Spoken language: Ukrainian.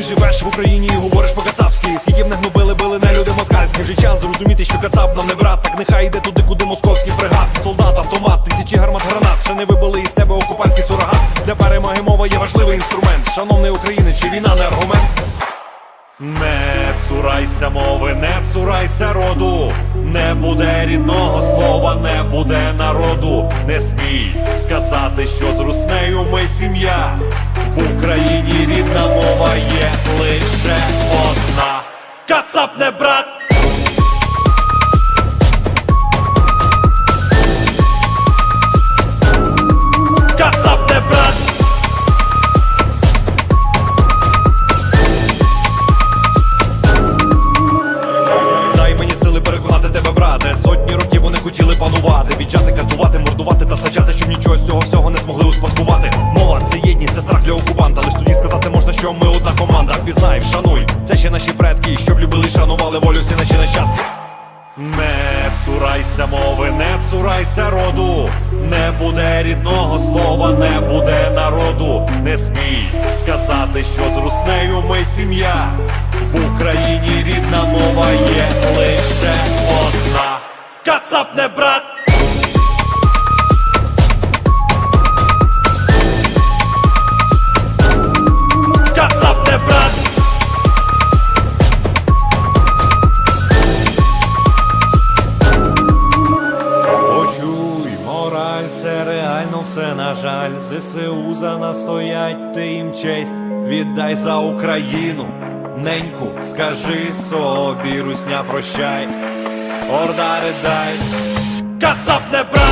Ти живеш в Україні і говориш по-кацапськи. Скільки б не гнобили, били не люди москальські Вже час зрозуміти, що кацап нам не брат Так нехай йде туди, куди московський фрегат. Солдат, автомат, тисячі гармат гранат. Ще не вибили із тебе окупантський сурогат. Для перемоги мова є важливий інструмент. Шановний українець, чи війна не аргумент? Не цурайся мови, не цурайся роду, не буде рідного слова, не буде народу. Не смій сказати, що з руснею ми сім'я. В Україні рідна мова Кацап не брат! Кацап не брат! Дай мені сили переконати тебе, брате. Сотні років вони хотіли панувати, віджати, катувати, мордувати та саджати, щоб нічого з цього всього не змогли успадкувати. Мова це єдність, це страх для окупанта. Лиш тоді сказати можна, що ми одна команда. Пізнай, вшануй, це ще наші предки, щоб любили, шанували волю всі наші нащадки. Не цурайся мови, не цурайся роду, не буде рідного слова, не буде народу. Не смій сказати, що з руснею ми сім'я. В Україні рідна мова є лише одна. Кацап не брат! Все на жаль. ЗСУ за нас стоять, ти їм честь, віддай за Україну. Неньку, скажи собі, русня, прощай, орда ридай, кацап не брат!